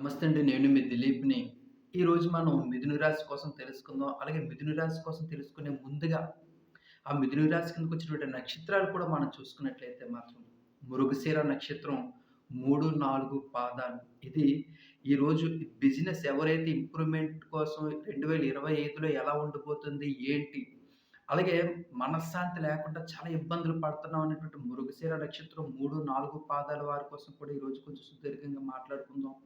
నమస్తే అండి నేను మీ దిలీప్‌ని. ఈరోజు మనం మిథున రాశి కోసం తెలుసుకుందాం. అలాగే మిథున రాశి కోసం తెలుసుకునే ముందుగా, ఆ మిథున రాశి కిందకొచ్చినటువంటి నక్షత్రాలు కూడా మనం చూసుకున్నట్లయితే మాత్రం మృగశిర నక్షత్రం 3, 4 పాదాలు. ఇది ఈరోజు బిజినెస్ ఎవరైతే ఇంప్రూవ్‌మెంట్ కోసం 2025లో ఎలా ఉండిపోతుంది ఏంటి? అలాగే మనశ్శాంతి లేకుండా చాలా ఇబ్బందులు పడుతున్నాం అనేటువంటి మృగశిర నక్షత్రం 3, 4 పాదాల వారి కోసం కూడా ఈరోజు కొంచెం సుదీర్ఘంగా మాట్లాడుకుందాం.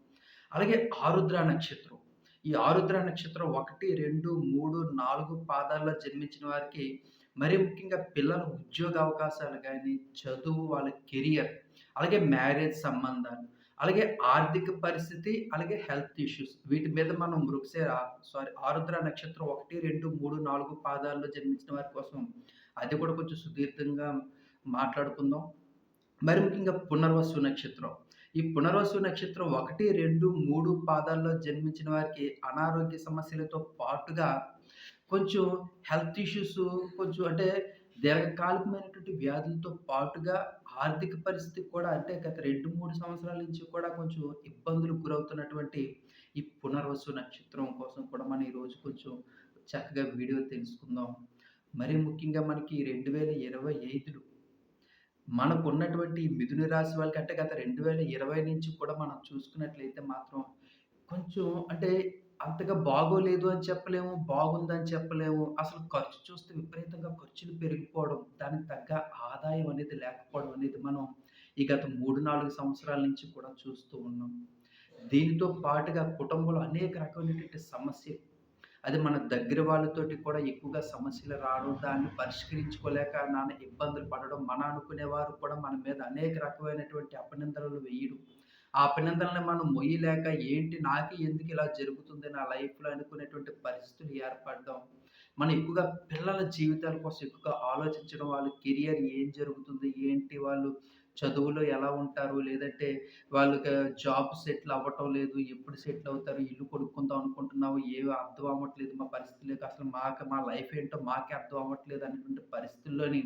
అలాగే ఆరుద్ర నక్షత్రం. ఈ ఆరుద్ర నక్షత్రం 1, 2, 3, 4 పాదాల్లో జన్మించిన వారికి మరీ ముఖ్యంగా పిల్లల ఉద్యోగ అవకాశాలు కానీ చదువు, వాళ్ళ కెరియర్, అలాగే మ్యారేజ్ సంబంధాలు, అలాగే ఆర్థిక పరిస్థితి, అలాగే హెల్త్ ఇష్యూస్ వీటి మీద మనం మృగశిర సారీ ఆరుద్ర నక్షత్రం 1, 2, 3, 4 పాదాల్లో జన్మించిన వారి కోసం అది కూడా కొంచెం సుదీర్ఘంగా మాట్లాడుకుందాం. మరి ముఖ్యంగా పునర్వసు నక్షత్రం. ఈ పునర్వసు నక్షత్రం 1, 2, 3 పాదాల్లో జన్మించిన వారికి అనారోగ్య సమస్యలతో పాటుగా కొంచెం హెల్త్ ఇష్యూస్ కొంచెం అంటే దీర్ఘకాలికమైనటువంటి వ్యాధులతో పాటుగా ఆర్థిక పరిస్థితి కూడా అంటే గత 2, 3 సంవత్సరాల నుంచి కూడా కొంచెం ఇబ్బందులు గురవుతున్నటువంటి ఈ పునర్వసు నక్షత్రం కోసం కూడా మనం ఈరోజు కొంచెం చక్కగా వీడియో తెలుసుకుందాం. మరీ ముఖ్యంగా మనకి 2025లో మనకున్నటువంటి ఈ మిథున రాశి వాళ్ళకి అంటే గత 2020 నుంచి కూడా మనం చూసుకున్నట్లయితే మాత్రం కొంచెం అంటే అంతగా బాగోలేదు అని చెప్పలేము. బాగుందని చెప్పలేము. అసలు ఖర్చు చూస్తే విపరీతంగా ఖర్చులు పెరిగిపోవడం, దానికి తగ్గ ఆదాయం అనేది లేకపోవడం అనేది మనం ఈ గత 3, 4 సంవత్సరాల నుంచి కూడా చూస్తూ ఉన్నాం. దీనితో పాటుగా కుటుంబంలో అనేక రకమైనటువంటి సమస్యలు. అది మన దగ్గర వాళ్ళతోటి కూడా ఎక్కువగా సమస్యలు రావడం, దాన్ని పరిష్కరించుకోలేక నాన్న ఇబ్బందులు పడడం, మన అనుకునేవారు కూడా మన మీద అనేక రకమైనటువంటి అభినందనలు వేయడం. ఆ అభినందనలు మనం మొయ్యలేక ఏంటి నాకు ఎందుకు ఇలా జరుగుతుంది నా లైఫ్‌లో అనుకునేటువంటి పరిస్థితులు ఏర్పడడం. మనం ఎక్కువగా పిల్లల జీవితాల కోసం ఎక్కువగా ఆలోచించడం, వాళ్ళ కెరియర్ ఏం జరుగుతుంది? ఏంటి? వాళ్ళు చదువులో ఎలా ఉంటారు? లేదంటే వాళ్ళకి జాబ్ సెటిల్ అవ్వటం లేదు. ఎప్పుడు సెటిల్ అవుతారు? ఇల్లు కొనుక్కుందాం అనుకుంటున్నాము. ఏవి అర్థం అవ్వట్లేదు. మా పరిస్థితులకి అసలు మాకు మా లైఫ్ ఏంటో మాకే అర్థం అవ్వట్లేదు అనేటువంటి పరిస్థితుల్లోని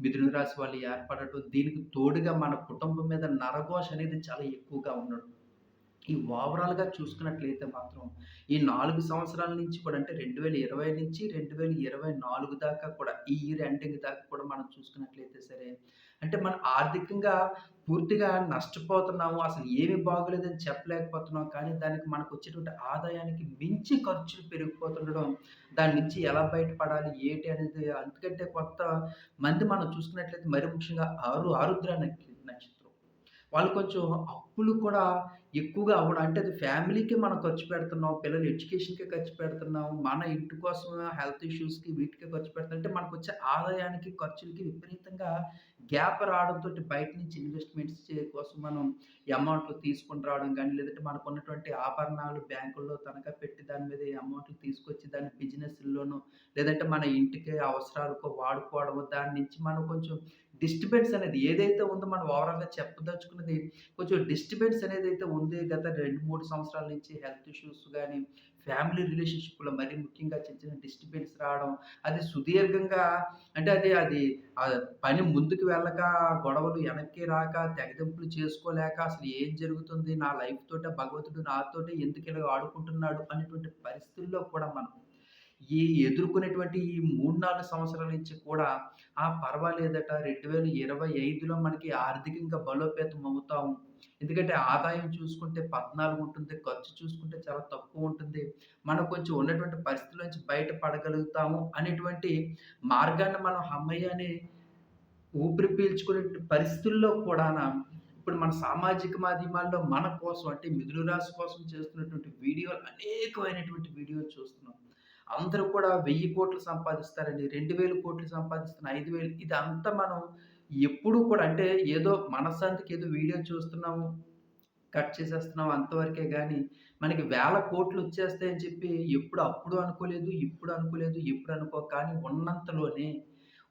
మిథున రాశి వాళ్ళు ఏర్పడటం. దీనికి తోడుగా మన కుటుంబం మీద నరఘోష అనేది చాలా ఎక్కువగా ఉండడం. ఈ ఓవరాల్‌గా చూసుకున్నట్లయితే మాత్రం ఈ 4 సంవత్సరాల నుంచి కూడా అంటే 2020 నుంచి 2024 దాకా కూడా ఈ ఇయర్ ఎండింగ్ దాకా కూడా మనం చూసుకున్నట్లయితే సరే, అంటే మనం ఆర్థికంగా పూర్తిగా నష్టపోతున్నాము. అసలు ఏమి బాగోలేదని చెప్పలేకపోతున్నాం. కానీ దానికి మనకు వచ్చేటువంటి ఆదాయానికి మించి ఖర్చులు పెరిగిపోతుండడం, దాని నుంచి ఎలా బయటపడాలి? ఏంటి అనేది ఎందుకంటే కొంత మంది మనం చూసుకున్నట్లయితే మరి ముఖ్యంగా ఆరు ఆరుద్ర నక్షత్రం. వాళ్ళు కొంచెం అప్పులు కూడా ఎక్కువగా అవ్వడం అంటే అది ఫ్యామిలీకి మనం ఖర్చు పెడుతున్నాం. పిల్లల ఎడ్యుకేషన్‌కే ఖర్చు పెడుతున్నాం. మన ఇంటి కోసం హెల్త్ ఇష్యూస్‌కి వీటికి ఖర్చు పెడుతున్నాం. అంటే వచ్చే ఆదాయానికి, ఖర్చులకి విపరీతంగా గ్యాప్ రావడంతో బయట నుంచి ఇన్వెస్ట్‌మెంట్స్ కోసం మనం అమౌంట్‌లు తీసుకొని రావడం కానీ లేదంటే మనకు ఉన్నటువంటి ఆభరణాలు బ్యాంకుల్లో తనఖా పెట్టి దాని మీద అమౌంట్‌లు తీసుకొచ్చి దాన్ని బిజినెస్లోనూ లేదంటే మన ఇంటికి అవసరాలకు వాడుకోవడము. దాని నుంచి మనం కొంచెం డిస్టర్బెన్స్ అనేది ఏదైతే ఉందో మనం ఓవరాల్‌గా చెప్పదలుచుకున్నది కొంచెం డిస్టర్బెన్స్ అయితే ఉంది గత 2, 3 సంవత్సరాల నుంచి హెల్త్ ఇష్యూస్ కానీ ఫ్యామిలీ రిలేషన్‌షిప్‌లో మరీ ముఖ్యంగా చిన్న చిన్న డిస్టర్బెన్స్ రావడం. అది సుదీర్ఘంగా అంటే అది అది పని ముందుకు వెళ్ళక, గొడవలు వెనక్కి రాక, తెగదెంపులు చేసుకోలేక అసలు ఏం జరుగుతుంది? నా లైఫ్ తోటే భగవంతుడు నాతోటే ఎందుకు ఇలాగ ఆడుకుంటున్నాడు? అనేటువంటి పరిస్థితుల్లో కూడా మనం ఈ ఎదుర్కొనేటువంటి ఈ 3, 4 సంవత్సరాల నుంచి కూడా ఆ! పర్వాలేదట 2025లో మనకి ఆర్థికంగా బలోపేతం అవుతాము. ఎందుకంటే ఆదాయం చూసుకుంటే 14 ఉంటుంది. ఖర్చు చూసుకుంటే చాలా తక్కువ ఉంటుంది. మనం కొంచెం ఉన్నటువంటి పరిస్థితుల నుంచి బయటపడగలుగుతాము అనేటువంటి మార్గాన్ని మనం హమ్మయ్య! అని ఊపిరి పీల్చుకునే పరిస్థితుల్లో కూడాన ఇప్పుడు మన సామాజిక మాధ్యమాల్లో మన కోసం అంటే మిథున రాశి కోసం చేస్తున్నటువంటి వీడియోలు అనేకమైనటువంటి వీడియోలు చూస్తున్నాం. అందరూ కూడా వెయ్యి కోట్లు సంపాదిస్తారండి. రెండు వేల కోట్లు సంపాదిస్తున్న 5,000 ఇదంతా మనం ఎప్పుడూ కూడా అంటే ఏదో మనశ్శాంతికి ఏదో వీడియో చూస్తున్నాము. కట్ చేసేస్తున్నాం అంతవరకే కానీ మనకి వేల కోట్లు వచ్చేస్తాయని చెప్పి ఎప్పుడు అప్పుడు అనుకోలేదు. ఇప్పుడు అనుకోలేదు. ఎప్పుడు అనుకో కానీ ఉన్నంతలోనే,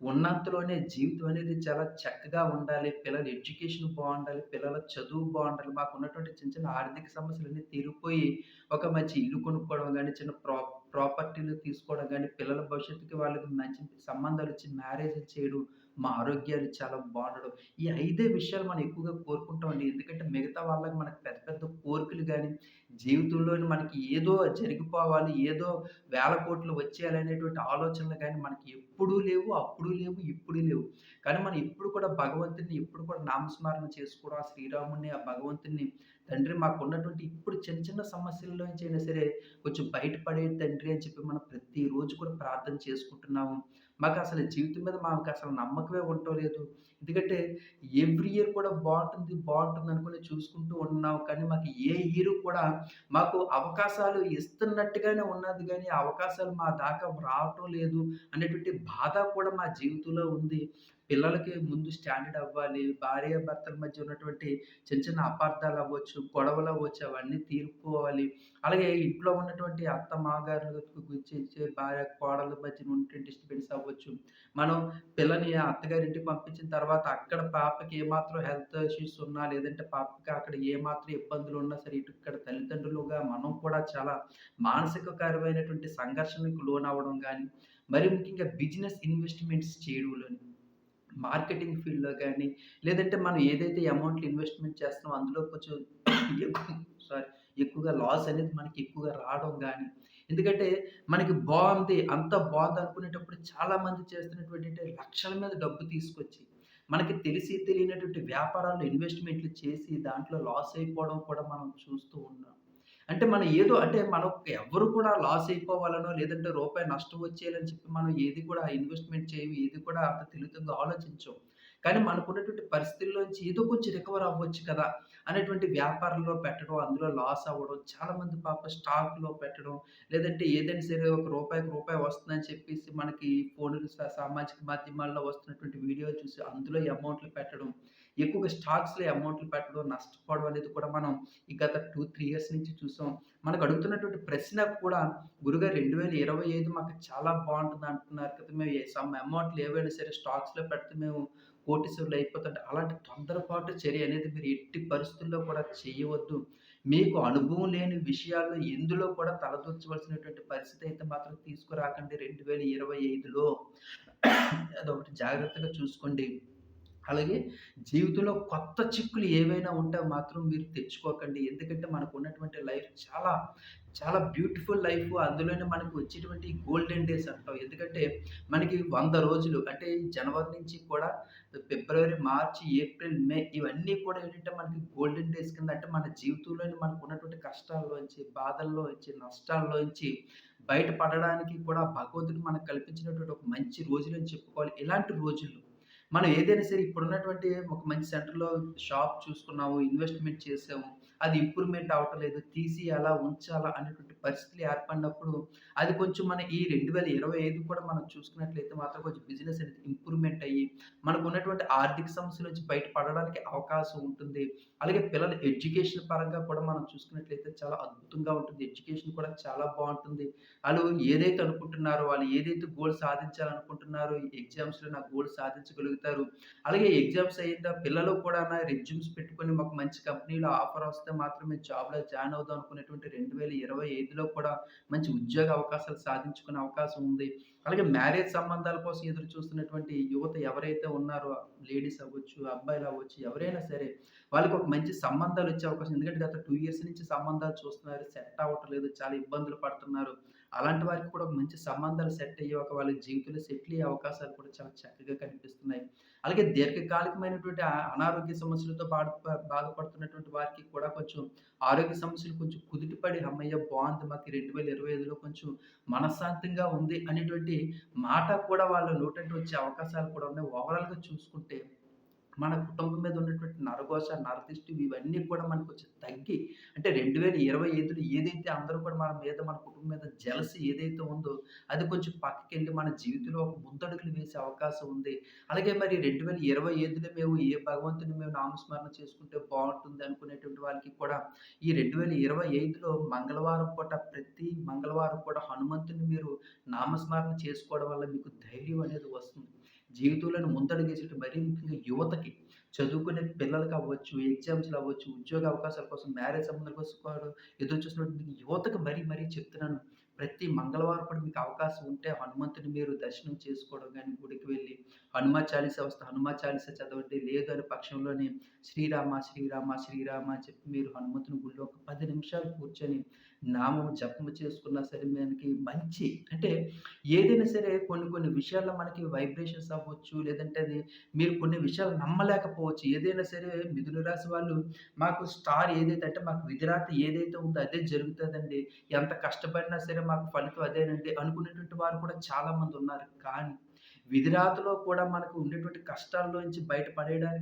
ఉన్నంతలోనే జీవితం అనేది చాలా చక్కగా ఉండాలి. పిల్లల ఎడ్యుకేషన్ బాగుండాలి పిల్లల చదువు బాగుండాలి మాకు ఉన్నటువంటి చిన్న చిన్న ఆర్థిక సమస్యలు అన్నీ తీరిపోయి ఒక మంచి ఇల్లు కొనుక్కోవడం కానీ చిన్న ప్రా ప్రాపర్టీలు తీసుకోవడం కానీ పిల్లల భవిష్యత్తుకి వాళ్ళకి మంచి సంబంధాలు ఇచ్చి మ్యారేజ్ చేయడం, మా ఆరోగ్యాలు చాలా బాగుండడం ఈ ఐదే విషయాలు మనం ఎక్కువగా కోరుకుంటామండి. ఎందుకంటే మిగతా వాళ్ళకి మనకు పెద్ద పెద్ద కోరికలు కానీ జీవితంలో మనకి ఏదో జరిగిపోవాలి, ఏదో వేల కోట్లు వచ్చేయాలనేటువంటి ఆలోచనలు కానీ మనకి ఎప్పుడూ లేవు, అప్పుడు లేవు, ఇప్పుడు లేవు. కానీ మనం ఎప్పుడు కూడా భగవంతుడిని ఎప్పుడు కూడా నామస్మరణ చేసుకోవడం, ఆ శ్రీరాముడిని, ఆ భగవంతుడిని తండ్రి మాకున్నటువంటి ఇప్పుడు చిన్న చిన్న సమస్యల్లో అయినా సరే కొంచెం బయటపడే తండ్రి అని చెప్పి మనం ప్రతిరోజు కూడా ప్రార్థన చేసుకుంటున్నాము. మాకు అసలు జీవితం మీద మాకు అసలు నమ్మకమే ఉండలేదు లేదు. ఎందుకంటే ఎవ్రీ ఇయర్ కూడా బాగుంటుంది బాగుంటుంది అనుకుని చూసుకుంటూ ఉన్నాం. కానీ మాకు ఏ ఇయర్ కూడా మాకు అవకాశాలు ఇస్తున్నట్టుగానే ఉన్నది కానీ అవకాశాలు మా దాకా రావటం లేదు అనేటువంటి బాధ కూడా మా జీవితంలో ఉంది. పిల్లలకి ముందు స్టాండర్డ్ అవ్వాలి. భార్యాభర్తల మధ్య ఉన్నటువంటి చిన్న చిన్న అపార్థాలు అవ్వచ్చు గొడవలు అవ్వచ్చు అవన్నీ తీర్పుకోవాలి అలాగే ఇంట్లో ఉన్నటువంటి అత్త, మాగారులకు గురించి భార్య, కోడల మధ్య ఉన్నటువంటి డిస్టర్బెన్స్ అవ్వచ్చు. మనం పిల్లని అత్తగారింటికి పంపించిన తర్వాత అక్కడ పాపకి ఏమాత్రం హెల్త్ ఇష్యూస్ ఉన్నా, లేదంటే పాపకి అక్కడ ఏమాత్రం ఇబ్బందులున్నా సరే, ఇటు ఇక్కడ తల్లిదండ్రులుగా మనం కూడా చాలా మానసికకరమైనటువంటి సంఘర్షణకు లోనవ్వడం కానీ మరి ముఖ్యంగా బిజినెస్ ఇన్వెస్ట్‌మెంట్స్ చేయడంలోని మార్కెటింగ్ ఫీల్డ్‌లో కానీ లేదంటే మనం ఏదైతే అమౌంట్‌లు ఇన్వెస్ట్‌మెంట్ చేస్తున్నామో అందులో కొంచెం ఎక్కువ సారీ ఎక్కువగా లాస్ అనేది మనకి ఎక్కువగా రావడం కానీ ఎందుకంటే మనకి బాగుంది అంత బాగుంది అనుకునేటప్పుడు చాలామంది చేస్తున్నటువంటి ఏంటి లక్షల మీద డబ్బు తీసుకొచ్చి, మనకి తెలిసి తెలియనటువంటి వ్యాపారాల్లో ఇన్వెస్ట్‌మెంట్‌లు చేసి దాంట్లో లాస్ అయిపోవడం కూడా మనం చూస్తూ ఉన్నాం. అంటే మనం ఏదో అంటే మనం ఎవ్వరు కూడా లాస్ అయిపోవాలనో, లేదంటే రూపాయి నష్టం వచ్చేయాలని చెప్పి మనం ఏది కూడా ఇన్వెస్ట్‌మెంట్ చేయము. ఏది కూడా అంత తెలివితేటగా ఆలోచించం. కానీ మనకున్నటువంటి పరిస్థితుల్లోంచి ఏదో కొంచెం రికవర్ అవ్వచ్చు కదా! అనేటువంటి వ్యాపారంలో పెట్టడం, అందులో లాస్ అవ్వడం, చాలామంది పాప స్టాక్‌లో పెట్టడం, లేదంటే ఏదైనా సరే ఒక రూపాయికి రూపాయి వస్తుందని చెప్పేసి మనకి ఫోన్లు సామాజిక మాధ్యమాల్లో వస్తున్నటువంటి వీడియో చూసి అందులో అమౌంట్‌లు పెట్టడం. ఎక్కువగా స్టాక్స్‌లో అమౌంట్‌లు పెట్టడం, నష్టపోవడం అనేది కూడా మనం ఈ గత 2, 3 ఇయర్స్ నుంచి చూసాం. మనకు అడుగుతున్నటువంటి ప్రశ్న కూడా గురుగారు 2025 మాకు చాలా బాగుంటుంది అంటున్నారు కదా! మేము సమ్ అమౌంట్‌లు ఏవైనా సరే స్టాక్స్‌లో పెడితే మేము కోటీశ్వరులు అయిపోతుంటే అలాంటి తొందరపాటు చర్య అనేది మీరు ఎట్టి పరిస్థితుల్లో కూడా చేయవద్దు. మీకు అనుభవం లేని విషయాల్లో ఎందులో కూడా తలదూర్చవలసినటువంటి పరిస్థితి అయితే మాత్రం తీసుకురాకండి 2025లో. అదొకటి జాగ్రత్తగా చూసుకోండి. అలాగే జీవితంలో కొత్త చిక్కులు ఏవైనా ఉంటే మాత్రం మీరు తెచ్చుకోకండి. ఎందుకంటే మనకు ఉన్నటువంటి లైఫ్ చాలా, చాలా బ్యూటిఫుల్ లైఫ్. అందులోనే మనకు వచ్చేటువంటి గోల్డెన్ డేస్ అంటాం. ఎందుకంటే మనకి వంద రోజులు అంటే జనవరి నుంచి కూడా ఫిబ్రవరి, మార్చి, ఏప్రిల్, మే ఇవన్నీ కూడా ఏంటంటే మనకి గోల్డెన్ డేస్ కింద అంటే మన జీవితంలోని మనకున్నటువంటి కష్టాల్లోంచి, బాధల్లోంచి, నష్టాల్లోంచి బయటపడడానికి కూడా భగవంతుడు మనకు కల్పించినటువంటి ఒక మంచి రోజులు అని చెప్పుకోవాలి. ఇలాంటి రోజుల్లో మనం ఏదైనా సరే ఇప్పుడున్నటువంటి ఒక మంచి సెంటర్‌లో షాప్ చూసుకున్నాము, ఇన్వెస్ట్‌మెంట్ చేసాము. అది ఇంప్రూవ్‌మెంట్ అవటం లేదు. తీసేయాలా? ఉంచాలా? అనేటువంటి పరిస్థితులు ఏర్పడినప్పుడు అది కొంచెం మన ఈ 2025 కూడా మనం చూసుకున్నట్లయితే మాత్రం కొంచెం బిజినెస్ అనేది ఇంప్రూవ్‌మెంట్ అయ్యి, మనకు ఉన్నటువంటి ఆర్థిక సమస్యల నుంచి బయటపడడానికి అవకాశం ఉంటుంది. అలాగే పిల్లల ఎడ్యుకేషన్ పరంగా కూడా మనం చూసుకున్నట్లయితే చాలా అద్భుతంగా ఉంటుంది. ఎడ్యుకేషన్ కూడా చాలా బాగుంటుంది వాళ్ళు ఏదైతే అనుకుంటున్నారో, వాళ్ళు ఏదైతే గోల్ సాధించాలనుకుంటున్నారో, ఈ ఎగ్జామ్స్‌లో నా గోల్ సాధించగలుగుతారు. అలాగే ఎగ్జామ్స్ అయ్యిందా పిల్లలు కూడా నా రెజ్యూమ్స్ పెట్టుకొని మాకు మంచి కంపెనీలో ఆఫర్ వస్తే మాత్రమే జాబ్‌లో జాయిన్ అవుదాం అనుకునేటువంటి 2025లో కూడా మంచి ఉద్యోగ అవకాశాలు సాధించుకునే అవకాశం ఉంది. అలాగే మ్యారేజ్ సంబంధాల కోసం ఎదురు చూస్తున్నటువంటి యువత ఎవరైతే ఉన్నారో లేడీస్ అవ్వచ్చు, అబ్బాయిలు అవ్వచ్చు ఎవరైనా సరే వాళ్ళకి ఒక మంచి సంబంధాలు వచ్చే అవకాశం ఎందుకంటే గత టూ ఇయర్స్ నుంచి సంబంధాలు చూస్తున్నారు. సెట్ అవ్వట్లేదు. చాలా ఇబ్బందులు పడుతున్నారు. అలాంటి వారికి కూడా ఒక మంచి సంబంధాలు సెట్ అయ్యే ఒక వాళ్ళ జీవితంలో సెటిల్ అయ్యే అవకాశాలు కూడా చాలా చక్కగా కనిపిస్తున్నాయి. అలాగే దీర్ఘకాలికమైనటువంటి అనారోగ్య సమస్యలతో బాధ బాధపడుతున్నటువంటి వారికి కూడా కొంచెం ఆరోగ్య సమస్యలు కొంచెం కుదుటిపడి అమ్మయ్య బాగుంది మాకు 2025లో కొంచెం మనశ్శాంతంగా ఉంది అనేటువంటి మాట కూడా వాళ్ళ నోటంట వచ్చే అవకాశాలు కూడా ఉన్నాయి. ఓవరాల్‌గా చూసుకుంటే మన కుటుంబం మీద ఉన్నటువంటి నరఘోష, నరదిష్టి ఇవన్నీ కూడా మనకు కొంచెం తగ్గి అంటే 2025లో ఏదైతే అందరూ కూడా మన మీద, మన కుటుంబం మీద జలసి ఏదైతే ఉందో అది కొంచెం పక్కకెళ్ళి మన జీవితంలో ఒక ముందడుగులు వేసే అవకాశం ఉంది. అలాగే మరి 2025లో మేము ఏ భగవంతుని మేము నామస్మరణ చేసుకుంటే బాగుంటుంది అనుకునేటువంటి వాళ్ళకి కూడా ఈ 2025లో మంగళవారం పూట ప్రతి మంగళవారం కూడా హనుమంతుని మీరు నామస్మరణ చేసుకోవడం వల్ల మీకు ధైర్యం అనేది వస్తుంది. జీవితంలో ముందడుగేసేట మరీ ముఖ్యంగా యువతకి, చదువుకునే పిల్లలకి అవ్వచ్చు, ఎగ్జామ్స్లు అవ్వచ్చు, ఉద్యోగ అవకాశాల కోసం, మ్యారేజ్ సంబంధాల కోసం ఎదురు చూస్తున్నటువంటి యువతకి మరీ మరీ చెప్తున్నాను. ప్రతి మంగళవారం కూడా మీకు అవకాశం ఉంటే హనుమంతుని మీరు దర్శనం చేసుకోవడం కానీ గుడికి వెళ్ళి హనుమ చాలీస వస్తే హనుమ చాలీస చదవండి. లేదు అని పక్షంలోనే శ్రీరామ, శ్రీరామ, శ్రీరామ అని చెప్పి మీరు హనుమంతుని గుడిలో ఒక పది నిమిషాలు కూర్చొని నామం జపము చేసుకున్నా సరే మనకి మంచి అంటే ఏదైనా సరే కొన్ని కొన్ని విషయాల్లో మనకి వైబ్రేషన్స్ అవ్వచ్చు. లేదంటే అది మీరు కొన్ని విషయాలు నమ్మలేకపోవచ్చు. ఏదైనా సరే మిథున రాశి వాళ్ళు మాకు స్టార్ ఏదైతే అంటే మాకు విధిరాత ఏదైతే ఉందో అదే జరుగుతుందండి ఎంత కష్టపడినా సరే మాకు ఫలితం అదేనండి అనుకునేటువంటి వారు కూడా చాలామంది ఉన్నారు. కానీ విధిరాతలో కూడా మనకు ఉండేటువంటి కష్టాల్లో నుంచి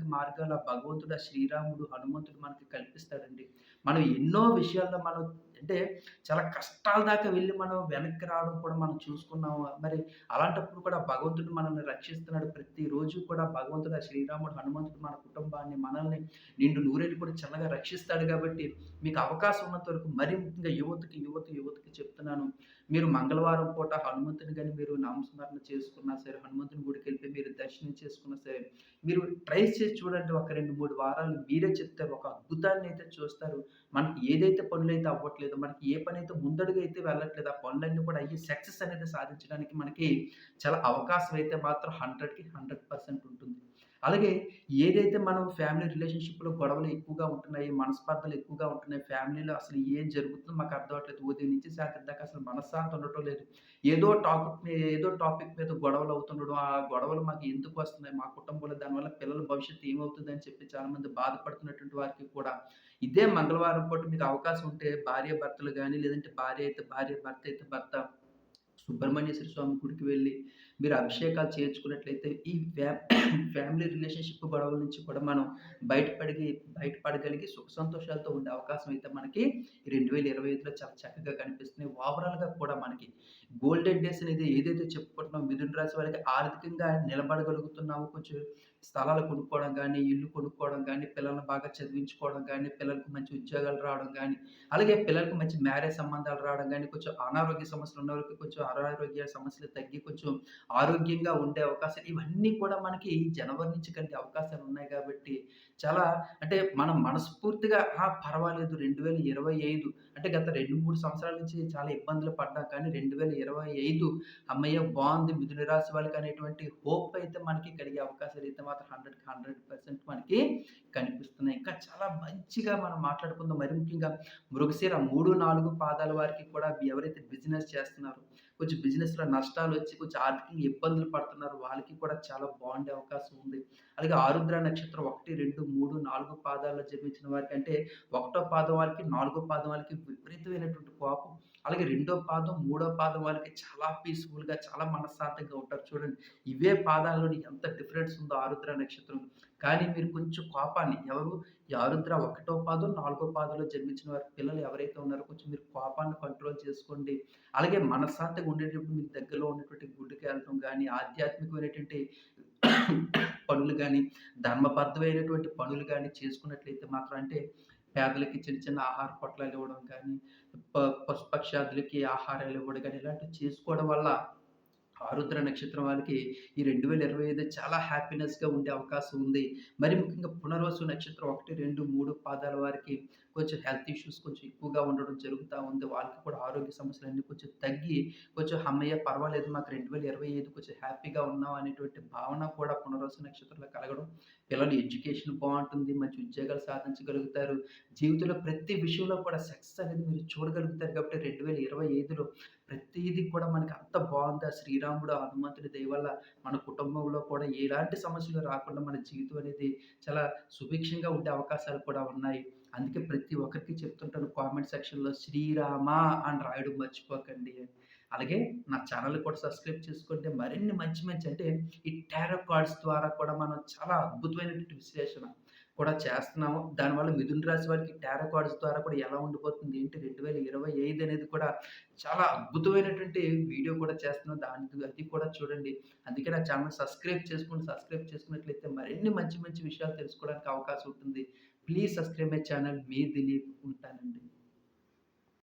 మార్గాలు ఆ భగవంతుడు, ఆ శ్రీరాముడు, హనుమంతుడు మనకి కల్పిస్తాడండి. మనం ఎన్నో విషయాల్లో మనం అంటే చాలా కష్టాల దాకా వెళ్ళి మనం వెనక్కి రావడం కూడా మనం చూసుకున్నాము. మరి అలాంటప్పుడు కూడా భగవంతుడు మనల్ని రక్షిస్తున్నాడు. ప్రతిరోజు కూడా భగవంతుడు, ఆ శ్రీరాముడు, హనుమంతుడు మన కుటుంబాన్ని, మనల్ని నిండు నూరేళ్ళు కూడా చల్లగా రక్షిస్తాడు కాబట్టి మీకు అవకాశం ఉన్నంత వరకు మరి ముఖ్యంగా యువతకి, యువత యువతకి చెప్తున్నాను. మీరు మంగళవారం పూట హనుమంతుని కానీ మీరు నామస్మరణ చేసుకున్నా సరే, హనుమంతుని గుడికి వెళ్ళి మీరు దర్శనం చేసుకున్నా సరే, మీరు ట్రై చేసి చూడండి. ఒక 2, 3 వారాలు మీరే చెప్తారు. ఒక అద్భుతాన్ని అయితే చూస్తారు. మనకి ఏదైతే పనులైతే అవ్వట్లేదు మనకి ఏ పనైతే అయితే వెళ్ళట్లేదు ఆ పనులన్నీ కూడా అయ్యి సక్సెస్ అనేది సాధించడానికి మనకి చాలా అవకాశం అయితే మాత్రం 100కి 100% ఉంటుంది. అలాగే ఏదైతే మనం ఫ్యామిలీ రిలేషన్‌షిప్‌లో గొడవలు ఎక్కువగా ఉంటున్నాయి, మనస్పర్ధలు ఎక్కువగా ఉంటున్నాయి, ఫ్యామిలీలో అసలు ఏం జరుగుతుందో మాకు అర్థం అవ్వట్లేదు. ఉదయం నుంచి సాయంత్రం దాకా అసలు మనశ్శాంతి ఉండటం లేదు. ఏదో టాపిక్ ఏదో టాపిక్ మీద గొడవలు అవుతుండడం, ఆ గొడవలు మాకు ఎందుకు వస్తున్నాయి, మా కుటుంబంలో దానివల్ల పిల్లల భవిష్యత్తు ఏమవుతుందని చెప్పి చాలామంది బాధపడుతున్నటువంటి వారికి కూడా ఇదే మంగళవారం పూట మీకు అవకాశం ఉంటే భార్య భర్తలు కానీ లేదంటే భార్య అయితే భార్య, భర్త అయితే భర్త సుబ్రహ్మణ్యేశ్వర స్వామి గుడికి వెళ్ళి మీరు అభిషేకాలు చేయించుకున్నట్లయితే ఈ ఫ్యా ఫ్యామిలీ రిలేషన్‌షిప్ గొడవల నుంచి కూడా మనం బయటపడి బయటపడగలిగి సుఖ సంతోషాలతో ఉండే అవకాశం అయితే మనకి రెండు వేల ఇరవై ఐదులో చాలా చక్కగా కనిపిస్తుంది ఓవరాల్‌గా కూడా మనకి గోల్డెన్ డేస్ అనేది ఏదైతే చెప్పుకుంటున్నామో మిథున రాశి వాళ్ళకి ఆర్థికంగా నిలబడగలుగుతున్నాము. కొంచెం స్థలాలు కొనుక్కోవడం కానీ ఇల్లు కొనుక్కోవడం కానీ పిల్లల్ని బాగా చదివించుకోవడం కానీ పిల్లలకు మంచి ఉద్యోగాలు రావడం కానీ అలాగే పిల్లలకు మంచి మ్యారేజ్ సంబంధాలు రావడం కానీ కొంచెం అనారోగ్య సమస్యలు ఉన్నవారికి కొంచెం అనారోగ్య సమస్యలు తగ్గి కొంచెం ఆరోగ్యంగా ఉండే అవకాశాలు ఇవన్నీ కూడా మనకి జనవరి నుంచి కలిగే అవకాశాలు ఉన్నాయి కాబట్టి చాలా అంటే మనం మనస్ఫూర్తిగా పర్వాలేదు రెండు వేల ఇరవై ఐదు అంటే గత 2, 3 సంవత్సరాల నుంచి చాలా ఇబ్బందులు పడ్డాం కానీ రెండు వేల ఇరవై ఐదు అమ్మయ్య బాగుంది మిథున రాశి వాళ్ళకి అనేటువంటి హోప్ అయితే మనకి కలిగే అవకాశాలైతే మాత్రం 100కి 100% మనకి కనిపిస్తున్నాయి. ఇంకా చాలా మంచిగా మనం మాట్లాడుకుందాం. మరి ముఖ్యంగా మృగశీర మూడు నాలుగు పాదాల వారికి కూడా ఎవరైతే బిజినెస్ చేస్తున్నారో కొంచెం బిజినెస్‌లో నష్టాలు వచ్చి కొంచెం ఆర్థికంగా ఇబ్బందులు పడుతున్నారు వాళ్ళకి కూడా చాలా బాగుండే అవకాశం ఉంది. అలాగే ఆరుద్ర నక్షత్రం 1, 2, 3, 4 పాదాల్లో జన్మించిన వారికి అంటే ఒకటో పాదం వాళ్ళకి, నాలుగో పాదం వాళ్ళకి విపరీతమైనటువంటి కోపం. అలాగే రెండో పాదం, మూడో పాదం వాళ్ళకి చాలా పీస్‌ఫుల్‌గా, చాలా మనశ్శాంతంగా ఉంటారు. చూడండి ఇవే పాదాల్లోని ఎంత డిఫరెన్స్ ఉందో ఆరుద్ర నక్షత్రం. కానీ మీరు కొంచెం కోపాన్ని ఎవరు ఈ ఆరుద్ర ఒకటో పాదం, నాలుగో పాదంలో జన్మించిన వారి పిల్లలు ఎవరైతే ఉన్నారో కొంచెం మీరు కోపాన్ని కంట్రోల్ చేసుకోండి. అలాగే మనశ్శాంతిగా ఉండేటప్పుడు మీ దగ్గరలో ఉన్నటువంటి వెళ్ళడం కానీ ఆధ్యాత్మికమైనటువంటి పనులు కానీ ధర్మబద్ధమైనటువంటి పనులు కానీ చేసుకున్నట్లయితే మాత్రం అంటే పేదలకి చిన్న చిన్న ఆహార పొట్లాలు ఇవ్వడం కానీ ప పశుపక్షాదులకి ఆహారాలు ఇవ్వడం కానీ ఇలాంటివి చేసుకోవడం వల్ల ఆరుద్ర నక్షత్రం వాళ్ళకి ఈ 2025 చాలా హ్యాపీనెస్‌గా ఉండే అవకాశం ఉంది. మరి ముఖ్యంగా పునర్వసు నక్షత్రం 1, 2, 3 పాదాల వారికి కొంచెం హెల్త్ ఇష్యూస్ కొంచెం ఎక్కువగా ఉండడం జరుగుతూ ఉంది. వాళ్ళకి కూడా ఆరోగ్య సమస్యలన్నీ కొంచెం తగ్గి కొంచెం అమ్మయ్య పర్వాలేదు మాకు 2025 కొంచెం హ్యాపీగా ఉన్నాం అనేటువంటి భావన కూడా పునర్వసు నక్షత్రంలో కలగడం. పిల్లలు ఎడ్యుకేషన్ బాగుంటుంది మంచి ఉద్యోగాలు సాధించగలుగుతారు. జీవితంలో ప్రతి విషయంలో కూడా సక్సెస్ అనేది మీరు చూడగలుగుతారు కాబట్టి రెండు వేల ఇరవై ఐదులో ప్రతిదీ కూడా మనకి అంత బాగుందా శ్రీరాముడు, హనుమంతుడి దయ వల్ల మన కుటుంబంలో కూడా ఎలాంటి సమస్యలు రాకుండా మన జీవితం అనేది చాలా సుభిక్షంగా ఉండే అవకాశాలు కూడా ఉన్నాయి. అందుకే ప్రతి ఒక్కరికి చెప్తుంటాను కామెంట్ సెక్షన్‌లో శ్రీరామ అని రాయడం మర్చిపోకండి అలాగే నా ఛానల్ కూడా సబ్స్క్రైబ్ చేసుకుంటే మరిన్ని మంచి మంచి అంటే ఈ టారో కార్డ్స్ ద్వారా కూడా మనం చాలా అద్భుతమైనటువంటి విశ్లేషణ కూడా చేస్తున్నాము. దానివల్ల మిథున రాశి వారికి టారో కార్డ్స్ ద్వారా కూడా ఎలా ఉండిపోతుంది ఏంటి 2025 అనేది కూడా చాలా అద్భుతమైనటువంటి వీడియో కూడా చేస్తున్నాం. దాని అది కూడా చూడండి. అందుకే నా ఛానల్ సబ్స్క్రైబ్ చేసుకోండి. సబ్స్క్రైబ్ చేసుకున్నట్లయితే మరిన్ని మంచి మంచి విషయాలు తెలుసుకోవడానికి అవకాశం ఉంటుంది. Please subscribe my channel. మీ దిలీప్ ఉంటానండి.